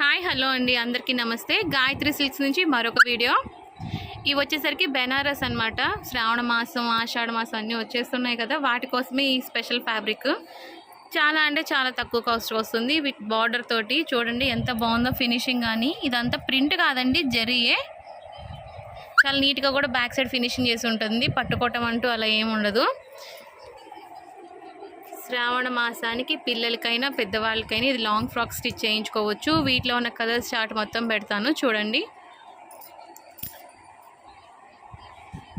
Hi hello అండి. అందరికీ నమస్తే. గాయత్రి సిల్క్స్ నుంచి మరొక వీడియో. ఇవి వచ్చేసరికి బెనారస్ అనమాట శ్రావణ మాసం ఆషాఢ మాసం అన్నీ వచ్చేస్తున్నాయి కదా. వాటి కోసమే ఈ స్పెషల్ ఫ్యాబ్రిక్. చాలా అంటే చాలా తక్కువ కాస్ట్ వస్తుంది. విత్ బార్డర్ తోటి చూడండి ఎంత బాగుందో ఫినిషింగ్ కానీ. ఇదంతా ప్రింట్ కాదండి జరియే. చాలా నీట్గా కూడా బ్యాక్ సైడ్ ఫినిషింగ్ చేసి ఉంటుంది. పట్టుకోవటం అంటూ అలా ఏమి ఉండదు. శ్రావణ మాసానికి పిల్లలకైనా పెద్దవాళ్ళకైనా ఇది లాంగ్ ఫ్రాక్ స్టిచ్ చేయించుకోవచ్చు. వీటిలో ఉన్న కలర్స్ చార్ట్ మొత్తం పెడతాను. చూడండి.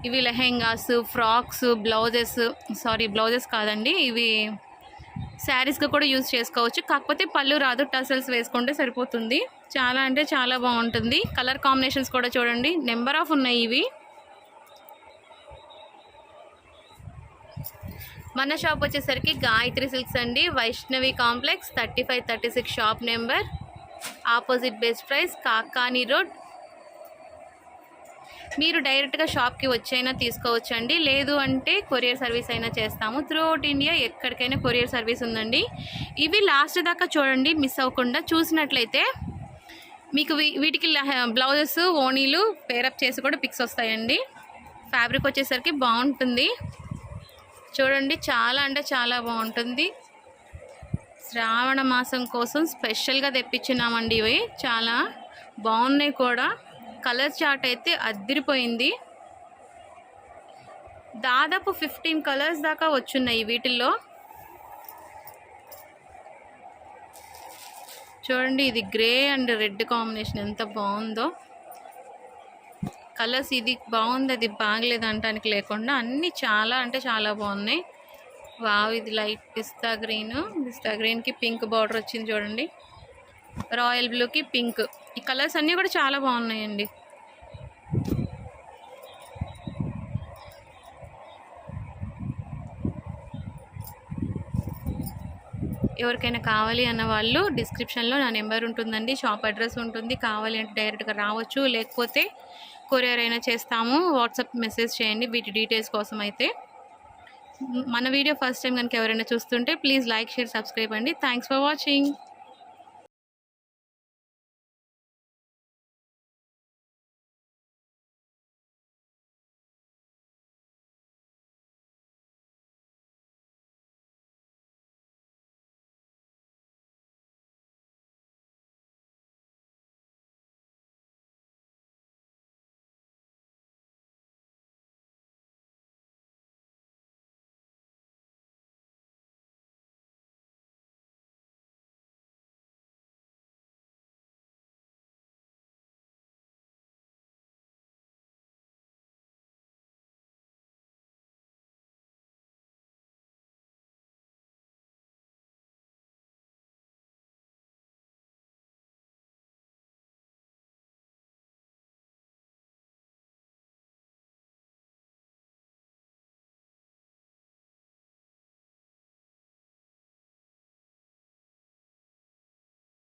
ఇవి lehengas frocks blouses sari blouses కాదండి. ఇవి శారీస్గా కూడా యూజ్ చేసుకోవచ్చు. కాకపోతే పళ్ళు రాదు టసల్స్ వేసుకుంటే సరిపోతుంది. చాలా అంటే చాలా బాగుంటుంది. కలర్ కాంబినేషన్స్ కూడా చూడండి. నెంబర్ ఆఫ్ ఉన్నాయి ఇవి. మన షాప్ వచ్చేసరికి గాయత్రి సిల్క్స్ అండి. Vaishnavi complex thirty five thirty six shop number. Opposite best price Kakani road. మీరు డైరెక్ట్గా షాప్కి వచ్చైనా తీసుకోవచ్చండి. లేదు అంటే కొరియర్ సర్వీస్ అయినా చేస్తాము. త్రూ అవుట్ ఇండియా ఎక్కడికైనా కొరియర్ సర్వీస్ ఉందండి. ఇవి లాస్ట్ దాకా చూడండి మిస్ అవ్వకుండా. చూసినట్లయితే మీకు వీ- వీటికి బ్లౌజెస్ ఓనీలు పేరప్ చేసి కూడా పిక్స్ వస్తాయండి. ఫ్యాబ్రిక్ వచ్చేసరికి బాగుంటుంది. చూడండి చాలా అంటే చాలా బాగుంటుంది. శ్రావణ మాసం కోసం స్పెషల్గా తెప్పించినామండి ఇవి. చాలా బాగున్నాయి కూడా. కలర్ చార్ట్ అయితే అద్దిరిపోయింది. దాదాపు ఫిఫ్టీన్ కలర్స్ దాకా వచ్చున్నాయి వీటిల్లో. చూడండి ఇది గ్రే అండ్ రెడ్ కాంబినేషన్ ఎంత బాగుందో. కలర్స్ ఇది బాగుంది అది బాగలేదు అంటానికి లేకుండా అన్నీ చాలా అంటే చాలా బాగున్నాయి. వావ్ ఇది లైట్ పిస్తా గ్రీన్. పిస్తా గ్రీన్కి పింక్ బార్డర్ వచ్చింది చూడండి. రాయల్ బ్లూకి పింక్. ఈ కలర్స్ అన్నీ కూడా చాలా బాగున్నాయండి. ఎవరికైనా కావాలి అన్న వాళ్ళు డిస్క్రిప్షన్లో నా నెంబర్ ఉంటుందండి షాప్ అడ్రస్ ఉంటుంది. కావాలి అంటే డైరెక్ట్గా రావచ్చు లేకపోతే కొరియర్ అయినా చేస్తాము. వాట్సాప్ మెసేజ్ చేయండి. వీటి డీటెయిల్స్ కోసం అయితే. మన వీడియో ఫస్ట్ టైం కనుక ఎవరైనా చూస్తుంటే ప్లీజ్ లైక్ షేర్ సబ్స్క్రైబ్ అండి. Thanks for watching.